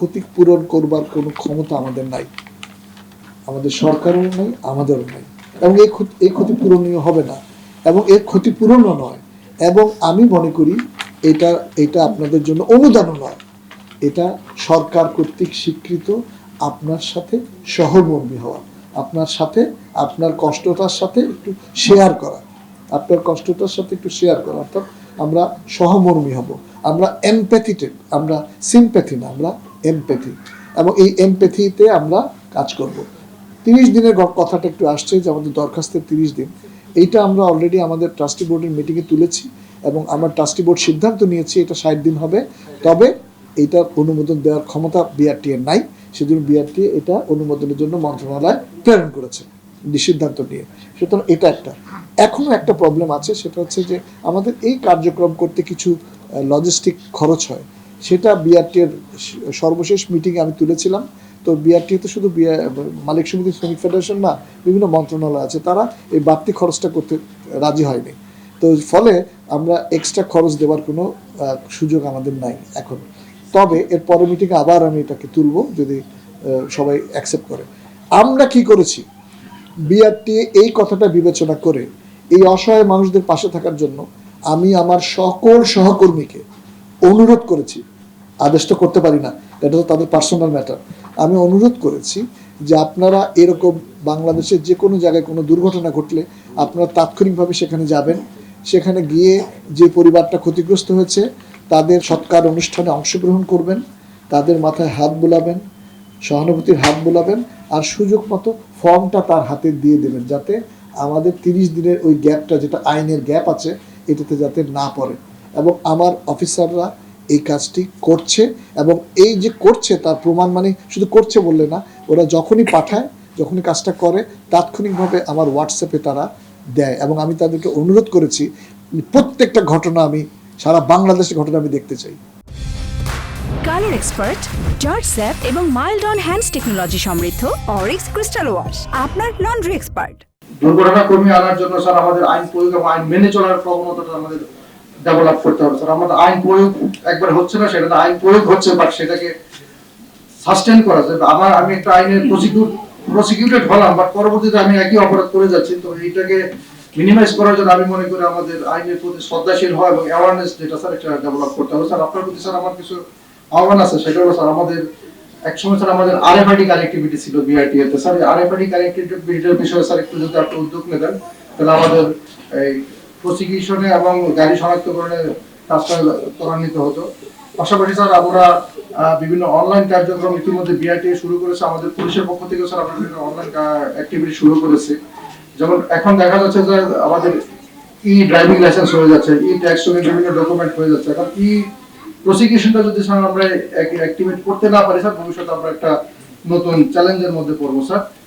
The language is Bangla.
ক্ষতিপূরণ করবার কোনো ক্ষমতা আমাদের নাই। আমাদের সরকারেরও নেই, আমাদেরও নেই। এবং এই ক্ষতি, এই ক্ষতিপূরণীয় হবে না। এবং এর ক্ষতিপূরণও নয়। এবং আমি মনে করি এটা এটা আপনাদের জন্য অনুদানও নয়। এটা সরকার কর্তৃক স্বীকৃত, আপনার সাথে সহমর্মী হওয়া। আপনার সাথে, আপনার কষ্টটার সাথে একটু শেয়ার করা। আপনার কষ্টটার সাথে একটু শেয়ার করা। অর্থাৎ আমরা সহমর্মী হব। আমরা এমপ্যাথিটেড আমরা সিম্প্যাথি না। আমরা এমপ্যাথি এবং এই এমপ্যাথিতে আমরা কাজ করব। তিরিশ দিনের কথাটা একটু আসছে যে আমাদের দরখাস্তের তিরিশ দিন। এইটা আমরা অলরেডি আমাদের ট্রাস্টি বোর্ডের মিটিংয়ে তুলেছি এবং আমার ট্রাস্টি বোর্ড সিদ্ধান্ত নিয়েছি এটা ষাট দিন হবে। তবে এইটার অনুমোদন দেওয়ার ক্ষমতা বিআরটি এর নাই। সেজন্য বিআরটি এটা অনুমোদনের জন্য মন্ত্রণালয় প্রেরণ করেছে সিদ্ধান্ত নিয়ে। সুতরাং এটা একটা। এখনও একটা প্রবলেম আছে, সেটা হচ্ছে যে আমাদের এই কার্যক্রম করতে কিছু লজিস্টিক খরচ হয়। সেটা বিআরটি এর সর্বশেষ মিটিংয়ে আমি তুলেছিলাম। তো বিআরটি তো শুধু মালিক সমিতি, শ্রমিক ফেডারেশন না, বিভিন্ন মন্ত্রণালয় আছে, তারা এই বাড়তি খরচটা করতে রাজি হয়নি। তো ফলে আমরা এক্সট্রা খরচ দেওয়ার কোনো সুযোগ আমাদের নাই এখন। তবে এর পরের মিটিংয়ে আবার আমি এটাকে তুলব, যদি সবাই অ্যাকসেপ্ট করে। আমরা কি করেছি? বিআরটি এই কথাটা বিবেচনা করে, এই অসহায় মানুষদের পাশে থাকার জন্য আমি আমার সকল সহকর্মীকে অনুরোধ করেছি আদেশ তো করতে পারি না, এটা তো তাদের পার্সোনাল ম্যাটার আমি অনুরোধ করেছি যে আপনারা এরকম বাংলাদেশের যে কোনো জায়গায় কোনো দুর্ঘটনা ঘটলে আপনারা তাৎক্ষণিকভাবে সেখানে যাবেন। সেখানে গিয়ে যে পরিবারটা ক্ষতিগ্রস্ত হয়েছে, তাদের সৎকার অনুষ্ঠানে অংশগ্রহণ করবেন, তাদের মাথায় হাত বোলাবেন, সহানুভূতির হাত বোলাবেন আর সুযোগ মতো ফর্মটা তার হাতে দিয়ে দেবেন যাতে আমাদের তিরিশ দিনের ওই গ্যাপটা, যেটা আইনের গ্যাপ আছে, এটাতে যাতে না পড়ে। এবং আমার অফিসাররা এই কাজটি করছে এবং এই যে করছে তার প্রমাণ মানে শুধু করছে বললে না ওরা যখনই পাঠায় যখনই কাজটা করে তাৎক্ষণিকভাবে আমার হোয়াটসঅ্যাপে তারা দেয় এবং আমি তাদেরকে অনুরোধ করেছি প্রত্যেকটা ঘটনা আমি সারা বাংলাদেশের ঘটনা আমি দেখতে চাই। কালার এক্সপার্ট জর্জ স্যাপ এবং মাইল্ড অন হ্যান্ডস টেকনোলজি সমৃদ্ধ অরিক্স ক্রিস্টাল ওয়াশ আপনার লন্ড্রি এক্সপার্ট। দুর্ঘটনা কমিয়ে আনার জন্য স্যার আমাদের আইন প্রয়োগ এবং আইন মেনে চলার প্রবণতাটা আমাদের ডেভেলপ করতে হবে। স্যার আমাদের আইন প্রয়োগ একবার হচ্ছে না সেটা আইন প্রয়োগ হচ্ছে বাট সেটাকে সাস্টেন করা যায়। আমার, আমি একটা আইনের প্রসিকিউট প্রসিকিউটেড হলাম বাট পরবর্তীতে আমি একই অপরাধ করে যাচ্ছি, তো এইটাকে মিনিমাইজ করার জন্য আমি মনে করি আমাদের আইনের প্রতি শ্রদ্ধাশীল হওয়া এবং অ্যাওয়ারনেস যেটা স্যার এটা ডেভেলপ করতে হবে। স্যার, আপনার প্রতি, স্যার, আমার কিছু আহ্বান আছে, সেটা হলো, স্যার, আমাদের একসময়, স্যার, আমাদের আরএফআইডি কানেক্টিভিটি ছিল বিআরটি এতে স্যার আরএফআইডি কানেক্টিভিটির বিষয়ে, স্যার, একটু যদি আপনি উদ্যোগ নেবেন তাহলে আমাদের এই প্রসিকিউশনে এবং গাড়ি শনাক্তকরণে কাজটা ত্বরান্বিত হতো। পাশাপাশি স্যার, আমরা বিভিন্ন অনলাইন কার্যক্রম ইতিমধ্যে বিআইটি শুরু করেছে। আমাদের পুলিশের পক্ষ থেকে স্যার, আমরা বিভিন্ন অনলাইন অ্যাক্টিভিটি শুরু করেছি। যেমন এখন দেখা যাচ্ছে যে আমাদের ই ড্রাইভিং লাইসেন্স হয়ে যাচ্ছে ই ট্যাক্স বিভিন্ন ডকুমেন্ট হয়ে যাচ্ছে। এখন ই প্রসিকিউশনটা যদি স্যার আমরা অ্যাক্টিভেট করতে না পারি, স্যার, ভবিষ্যতে আমরা একটা নতুন চ্যালেঞ্জের মধ্যে পড়ব, স্যার।